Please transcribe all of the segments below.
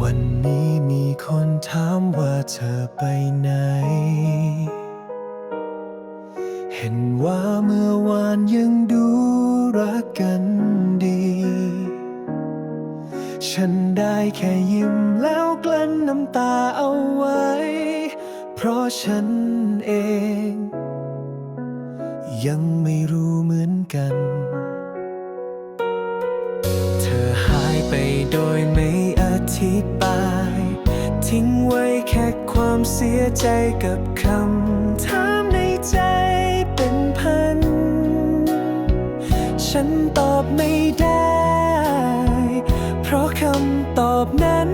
วันนี้มีคนถามว่าเธอไปไหน เห็นว่าเมื่อวานยังดูรักกันดี ฉันได้แค่ยิ้มแล้วกลั้นน้ำตาเอาไว้ เพราะฉันเอง ยังไม่รู้เหมือนกัน เธอหายไปโดยไม่อธิบาย ทิ้งไว้แค่ความเสียใจกับคำถามในใจเป็นพัน ฉันตอบไม่ได้ เพราะคำตอบนั้น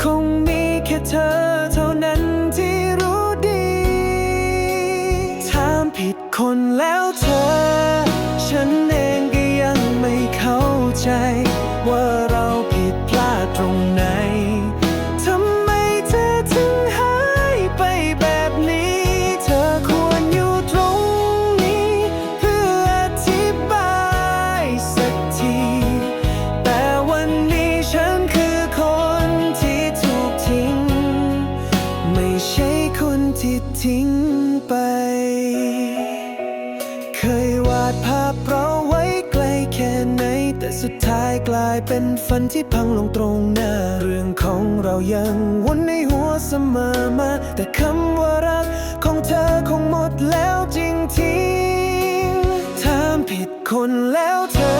คงมีแค่เธอ คนแล้วเธอ ฉันเองก็ยังไม่เข้าใจ ว่าเราผิดพลาดตรงไหนทำไมเธอถึงหายไปแบบนี้ เธอควรอยู่ตรงนี้ เพื่ออธิบายสักที แต่วันนี้ฉันคือคนที่ถูกทิ้ง ไม่ใช่คนที่ทิ้งไป แต่สุดท้ายกลายเป็นฝันที่พังลงตรงหน้า เรื่องของเรายังวนในหัวเสมอมา แต่คำว่ารักของเธอคงหมดแล้วจริงทิ้งถามผิดคนแล้วเธอ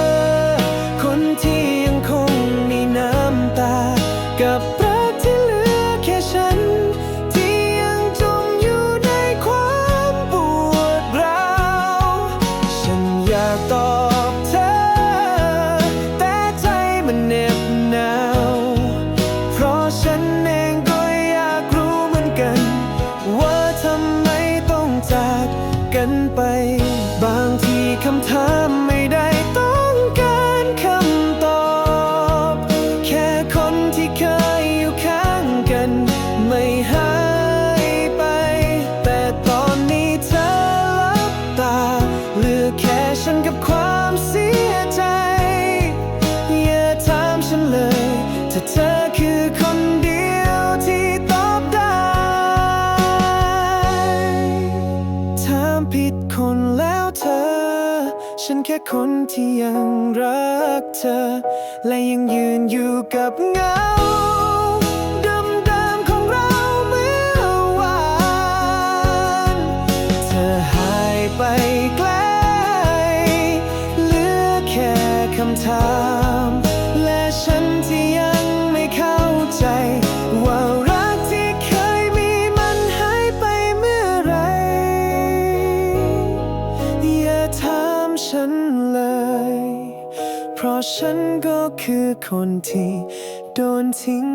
คนที่ยังคงมีน้ำตา กับรักที่เหลือแค่ฉัน ที่ยังจมอยู่ในความปวดร้าว ฉันอยากตอ กันไป บางทีคำถามไม่ได้ต้องการคำตอบ แค่คนที่เคยอยู่ข้างกัน ไม่หายไป แต่ตอนนี้เธอลับตาเหลือแค่ฉันกับความเสีย ค่คนที่ยังรักเธอ และยังยืนอยู่กับเงา เพราะฉันก็คือคนที่โดนทิ้ง